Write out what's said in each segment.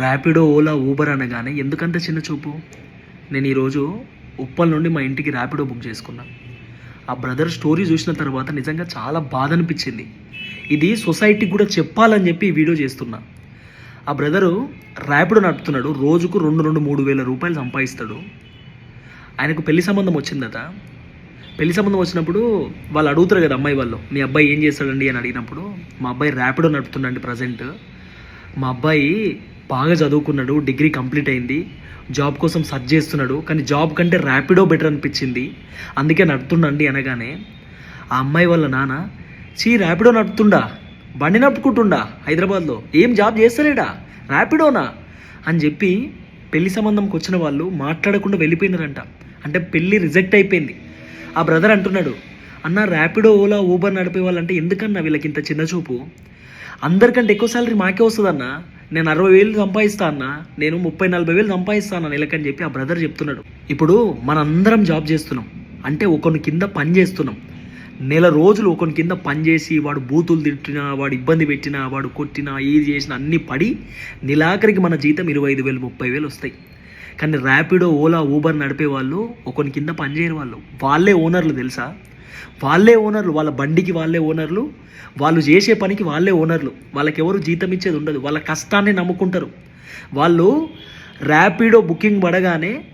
Rapido Ola Uber అనగానే ఎందుకంత చిన్న చూపు? నేను ఈరోజు ఉప్పల్ నుండి మా ఇంటికి ర్యాపిడో బుక్ చేసుకున్నాను ఆ బ్రదర్ స్టోరీ చూసిన తర్వాత నిజంగా చాలా బాధ అనిపించింది. ఇది సొసైటీకి కూడా చెప్పాలని చెప్పి ఈ వీడియో చేస్తున్నా. ఆ బ్రదరు ర్యాపిడో నడుపుతున్నాడు రోజుకు రెండు రెండు మూడు వేల రూపాయలు సంపాదిస్తాడు. ఆయనకు పెళ్ళి సంబంధం వచ్చిందట. పెళ్ళి సంబంధం వచ్చినప్పుడు వాళ్ళు అడుగుతారు కదా అమ్మాయి వాళ్ళు మీ అబ్బాయి ఏం చేస్తాడండి? అని అడిగినప్పుడు మా అబ్బాయి ర్యాపిడో నడుపుతుండండి ప్రజెంట్. మా అబ్బాయి బాగా చదువుకున్నాడు డిగ్రీ కంప్లీట్ అయింది జాబ్ కోసం సర్చ్ చేస్తున్నాడు కానీ జాబ్ కంటే ర్యాపిడో బెటర్ అనిపించింది. అందుకే నడుతుండండి అనగానే ఆ అమ్మాయి వాళ్ళ నాన్న చీ ర్యాపిడో నడుపుతుండా? బండి నడుపుకుంటుండా హైదరాబాద్లో? ఏం జాబ్ చేస్తలేడా? ర్యాపిడోనా? అని చెప్పి పెళ్ళి సంబంధంకి వచ్చిన వాళ్ళు మాట్లాడకుండా వెళ్ళిపోయినారంట. అంటే పెళ్ళి రిజెక్ట్ అయిపోయింది. ఆ బ్రదర్ అంటున్నాడు అన్న ర్యాపిడో ఓలా ఊబర్ నడిపే వాళ్ళంటే ఎందుకన్నా వీళ్ళకి ఇంత చిన్న చూపు? అందరికంటే ఎక్కువ సాలరీ మాకే వస్తుందన్నా. నేను అరవై వేలు సంపాదిస్తా అన్న నేను ముప్పై నలభై వేలు సంపాదిస్తాను అన్న నెలకని చెప్పి ఆ బ్రదర్ చెప్తున్నాడు. ఇప్పుడు మనందరం జాబ్ చేస్తున్నాం. అంటే ఒకని కింద పని చేస్తున్నాం. నెల రోజులు ఒకని కింద పని చేసి వాడు బూతులు తిట్టినా వాడు ఇబ్బంది పెట్టినా వాడు కొట్టినా ఏది చేసినా అన్నీ పడి నెలాఖరికి మన జీతం ఇరవై ఐదు వేలు ముప్పై వేలు వస్తాయి. కానీ ర్యాపిడో ఓలా ఊబర్ నడిపే వాళ్ళు ఒకని కింద పనిచేయరు వాళ్ళు. వాళ్ళే ఓనర్లు తెలుసా? వాళ్ళే ఓనర్లు వాళ్ళ బండికి వాళ్ళే ఓనర్లు వాళ్ళు చేసే పనికి వాళ్ళే ఓనర్లు. వాళ్ళకెవరు జీతం ఇచ్చేది ఉండదు. వాళ్ళ కష్టాన్ని నమ్ముకుంటారు. వాళ్ళు ర్యాపిడో బుకింగ్ పడగానే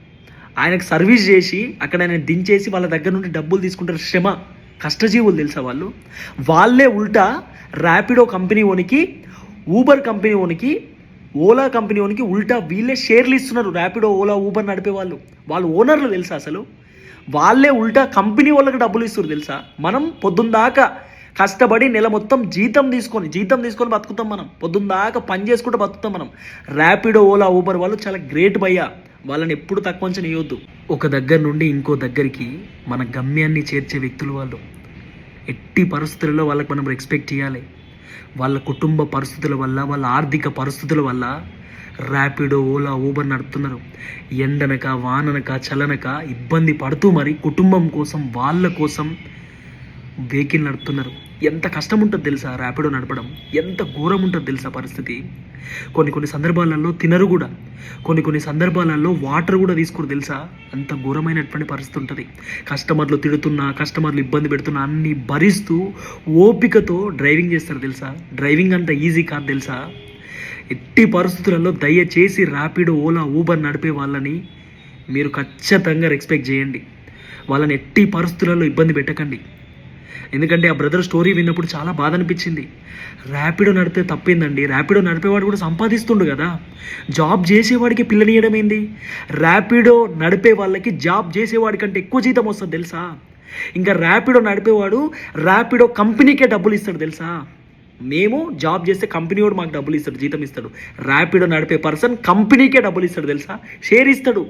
ఆయనకు సర్వీస్ చేసి అక్కడ ఆయన దించేసి వాళ్ళ దగ్గర నుండి డబ్బులు తీసుకుంటారు. శ్రమ కష్టజీవులు తెలుసా వాళ్ళు? వాళ్ళే ఉల్టా ర్యాపిడో కంపెనీ ఓనికి ఊబర్ కంపెనీ ఓనికి ఓలా కంపెనీ ఓనికి ఉల్టా వీళ్ళే షేర్లు ఇస్తున్నారు. ర్యాపిడో ఓలా ఊబర్ నడిపే వాళ్ళు. వాళ్ళు ఓనర్లు తెలుసా అసలు? వాళ్ళే ఉల్టా కంపెనీ వాళ్ళకి డబ్బులు ఇస్తారు తెలుసా? మనం పొద్దున్న దాకా కష్టపడి నెల మొత్తం జీతం తీసుకొని జీతం తీసుకొని బతుకుతాం మనం. పొద్దున్న దాకా పని చేసుకుంటూ బతుకుతాం మనం. ర్యాపిడో ఓలా ఊబర్ వాళ్ళు చాలా గ్రేట్ భయ్యా. వాళ్ళని ఎప్పుడు తక్కువ అంచనా ఒక దగ్గర నుండి ఇంకో దగ్గరికి మన గమ్యాన్ని చేర్చే వ్యక్తులు వాళ్ళు. ఎట్టి పరిస్థితులలో వాళ్ళకి మనం రెస్పెక్ట్ చేయాలి. వాళ్ళ కుటుంబ పరిస్థితుల వల్ల వాళ్ళ ఆర్థిక పరిస్థితుల వల్ల ర్యాపిడో ఓలా ఊబర్ నడుపుతున్నారు. ఎండనక వాననక చలనక ఇబ్బంది పడుతూ మరి కుటుంబం కోసం వాళ్ళ కోసం వెహికల్ నడుపుతున్నారు. ఎంత కష్టం ఉంటుంది తెలుసా ర్యాపిడో నడపడం? ఎంత ఘోరం ఉంటుంది తెలుసా పరిస్థితి? కొన్ని కొన్ని సందర్భాలలో తినరు కూడా. కొన్ని కొన్ని సందర్భాలలో వాటర్ కూడా తీసుకోరు తెలుసా? అంత ఘోరమైనటువంటి పరిస్థితి ఉంటుంది. కస్టమర్లు తిడుతున్నా కస్టమర్లు ఇబ్బంది పెడుతున్నా అన్ని భరిస్తూ ఓపికతో డ్రైవింగ్ చేస్తారు తెలుసా? డ్రైవింగ్ అంత ఈజీ కాదు తెలుసా? ఎట్టి పరిస్థితులలో దయచేసి ర్యాపిడ్ ఓలా ఊబర్ నడిపే వాళ్ళని మీరు ఖచ్చితంగా రెస్పెక్ట్ చేయండి. వాళ్ళని ఎట్టి పరిస్థితులలో ఇబ్బంది పెట్టకండి. ఎందుకంటే ఆ బ్రదర్ స్టోరీ విన్నప్పుడు చాలా బాధ అనిపించింది. ర్యాపిడో నడితే తప్పేందండి? ర్యాపిడో నడిపేవాడు కూడా సంపాదిస్తుండు కదా. జాబ్ చేసేవాడికి పిల్లనియడం ఏంది? ర్యాపిడో నడిపే వాళ్ళకి జాబ్ చేసేవాడి కంటే ఎక్కువ జీతం వస్తుంది తెలుసా? ఇంకా ర్యాపిడో నడిపేవాడు ర్యాపిడో కంపెనీకే డబ్బులు ఇస్తాడు తెలుసా? మేము జాబ్ చేస్తే కంపెనీ వాడు మాకు డబ్బులు ఇస్తాడు జీతం ఇస్తాడు. ర్యాపిడో నడిపే పర్సన్ కంపెనీకే డబ్బులు ఇస్తాడు తెలుసా? షేర్ ఇస్తాడు.